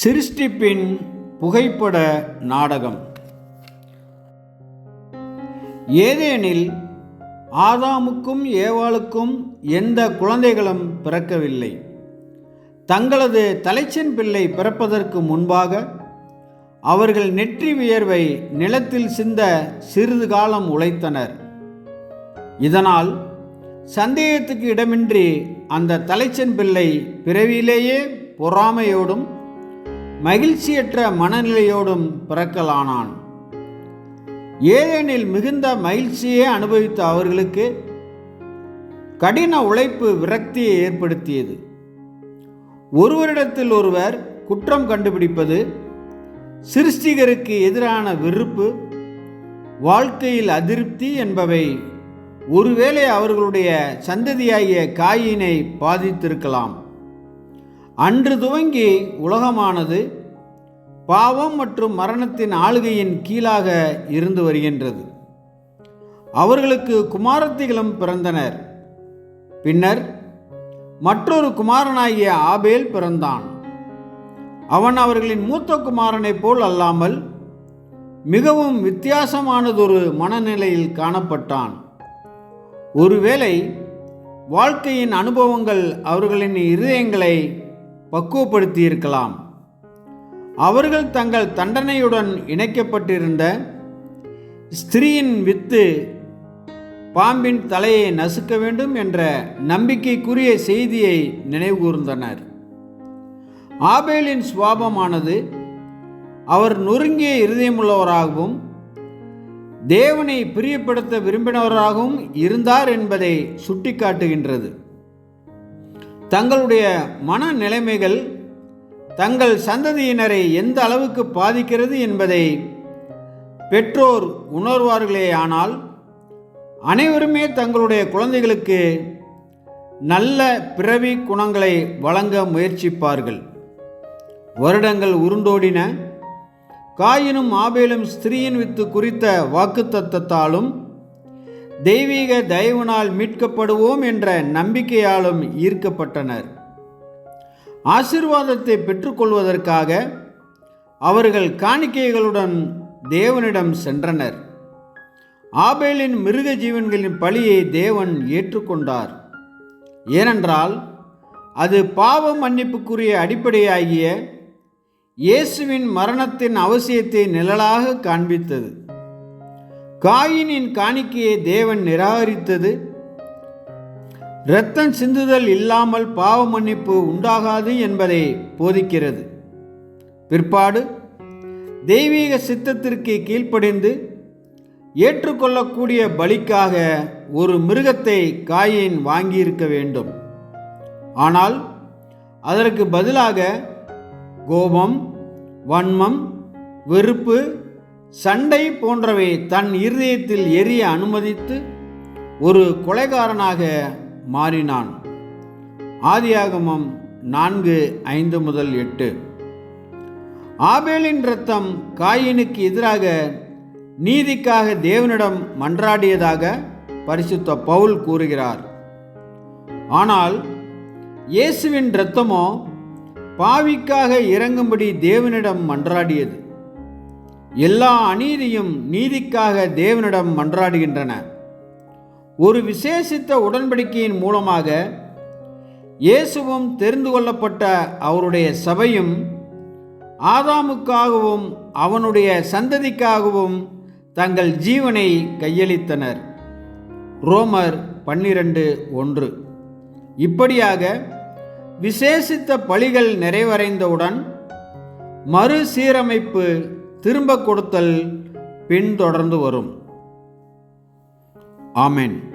சிருஷ்டிப்பின் புகைப்பட நாடகம். ஏதேனில் ஆதாமுக்கும் ஏவாளுக்கும் எந்த குழந்தைகளும் பிறக்கவில்லை. தங்களது தலைச்சன் பிள்ளை பிறப்பதற்கு முன்பாக அவர்கள் நெற்றி வியர்வை நிலத்தில் சிந்த சிறிது காலம் உழைத்தனர். இதனால் சந்தேகத்துக்கு இடமின்றி அந்த தலைச்சன் பிள்ளை பிறவியிலேயே பொறாமையோடும் மகிழ்ச்சியற்ற மனநிலையோடும் பிறக்கலானான். ஏதேனில் மிகுந்த மகிழ்ச்சியே அனுபவித்த அவர்களுக்கு கடின உழைப்பு விரக்தியை ஏற்படுத்தியது. ஒருவரிடத்தில் ஒருவர் குற்றம் கண்டுபிடிப்பது சிருஷ்டிகருக்கு எதிரான வெறுப்பு வாழ்க்கையில் அதிருப்தி என்பவை ஒருவேளை அவர்களுடைய சந்ததியாகிய காயினை பாதித்திருக்கலாம். அன்று துவங்கி உலகமானது பாவம் மற்றும் மரணத்தின் ஆளுகையின் கீழாக இருந்து வருகின்றது. அவர்களுக்கு குமாரத்திகளும் பிறந்தனர். பின்னர் மற்றொரு குமாரனாகிய ஆபேல் பிறந்தான். அவன் அவர்களின் மூத்த குமாரனைப் போல் அல்லாமல் மிகவும் வித்தியாசமானதொரு மனநிலையில் காணப்பட்டான். ஒருவேளை வாழ்க்கையின் அனுபவங்கள் அவர்களின் இருதயங்களை பக்குவப்படுத்தியிருக்கலாம். அவர்கள் தங்கள் தண்டனையுடன் இணைக்கப்பட்டிருந்த ஸ்திரீயின் வித்து பாம்பின் தலையை நசுக்க வேண்டும் என்ற நம்பிக்கைக்குரிய செய்தியை நினைவுகூர்ந்தனர். ஆபேலின் சுவாபமானது அவர் நொறுங்கிய இருதயமுள்ளவராகவும் தேவனை பிரியப்படுத்த விரும்பினவராகவும் இருந்தார் என்பதை சுட்டிக்காட்டுகின்றது. தங்களுடைய மன நிலைமைகள் தங்கள் சந்ததியினரை எந்த அளவுக்கு பாதிக்கிறது என்பதை பெற்றோர் உணர்வார்களேயானால் அனைவருமே தங்களுடைய குழந்தைகளுக்கு நல்ல பிறவி குணங்களை வழங்க முயற்சிப்பார்கள். வருடங்கள் உருண்டோடின. காயினும் ஆபேலும் ஸ்திரீயின் வித்து குறித்த வாக்குத்தத்தாலும் தெய்வீக தயவுனால் மீட்கப்படுவோம் என்ற நம்பிக்கையாலும் ஈர்க்கப்பட்டனர். ஆசிர்வாதத்தை பெற்றுக்கொள்வதற்காக அவர்கள் காணிக்கைகளுடன் தேவனிடம் சென்றனர். ஆபேலின் மிருக ஜீவன்களின் பழியை தேவன் ஏற்றுக்கொண்டார். ஏனென்றால் அது பாவ மன்னிப்புக்குரிய அடிப்படையாகிய இயேசுவின் மரணத்தின் அவசியத்தை நிழலாக காண்பித்தது. காயினின் காணிக்கையை தேவன் நிராகரித்தது. இரத்தம் சிந்துதல் இல்லாமல் பாவ மன்னிப்பு உண்டாகாது என்பதை போதிக்கிறது. பிற்பாடு தெய்வீக சித்தத்திற்கு கீழ்ப்படிந்து ஏற்றுக்கொள்ளக்கூடிய பலிக்காக ஒரு மிருகத்தை காயின் வாங்கியிருக்க வேண்டும். ஆனால் அதற்கு பதிலாக கோபம் வன்மம் வெறுப்பு சண்டை போன்றவை தன் இருதயத்தில் எரிய அனுமதித்து ஒரு கொலைகாரனாக மாறினான். ஆதியாகமம் நான்கு ஐந்து முதல் எட்டு. ஆபேலின் இரத்தம் காயினுக்கு எதிராக நீதிக்காக தேவனிடம் மன்றாடியதாக பரிசுத்த பவுல் கூறுகிறார். ஆனால் இயேசுவின் இரத்தமோ பாவிக்காக இறங்கும்படி தேவனிடம் மன்றாடியது. எல்லா அநீதியும் நீதிக்காக தேவனிடம் மன்றாடுகின்றன. ஒரு விசேஷித்த உடன்படிக்கையின் மூலமாக இயேசுவும் தெரிந்து கொள்ளப்பட்ட அவருடைய சபையும் ஆதாமுக்காகவும் அவனுடைய சந்ததிக்காகவும் தங்கள் ஜீவனை கையளித்தனர். ரோமர் பன்னிரண்டு ஒன்று. இப்படியாக விசேஷித்த பலிகள் நிறைவடைந்தவுடன் மறுசீரமைப்பு திரும்ப கொடுத்தல் பின்தொடர்ந்து வரும். ஆமேன்.